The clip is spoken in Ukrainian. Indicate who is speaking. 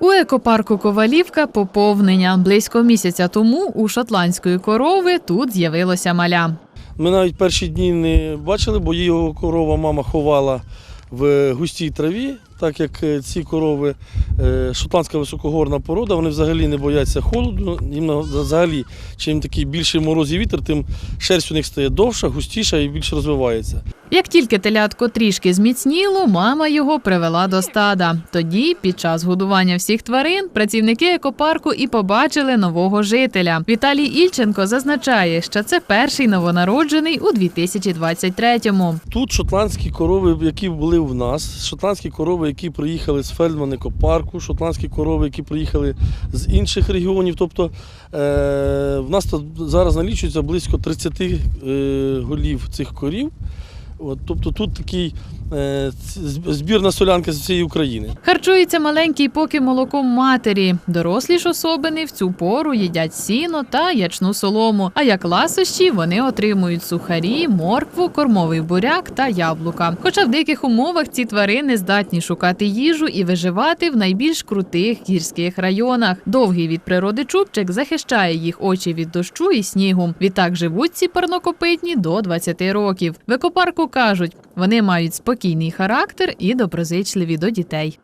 Speaker 1: У екопарку Ковалівка поповнення. Близько місяця тому у шотландської корови тут з'явилося маля.
Speaker 2: Ми навіть перші дні не бачили, бо її корова мама ховала в густій траві, так як е, ці корови е, шотландська високогорна порода, вони взагалі не бояться холоду. Їм взагалі, чим такий більший мороз і вітер, тим шерсть у них стає довша, густіша і більше розвивається.
Speaker 1: Як тільки телятко трішки зміцніло, мама його привела до стада. Тоді, під час годування всіх тварин, працівники екопарку і побачили нового жителя. Віталій Ільченко зазначає, що це перший новонароджений у 2023-му.
Speaker 2: Тут шотландські корови, які були в нас, шотландські корови, які приїхали з Фельдман екопарку, шотландські корови, які приїхали з інших регіонів. Тобто е, в нас зараз налічується близько 30 е, голів цих корів. От, тобто тут такий збірна солянка з всієї України.
Speaker 1: Харчується маленький поки молоком матері. Дорослі ж особини в цю пору їдять сіно та ячну солому. А як ласощі вони отримують сухарі, моркву, кормовий буряк та яблука. Хоча в диких умовах ці тварини здатні шукати їжу і виживати в найбільш крутих гірських районах. Довгий від природи чубчик захищає їх очі від дощу і снігу. Відтак живуть ці парнокопитні до 20 років. В екопарку кажуть, вони мають спокійний характер і доброзичливі до дітей.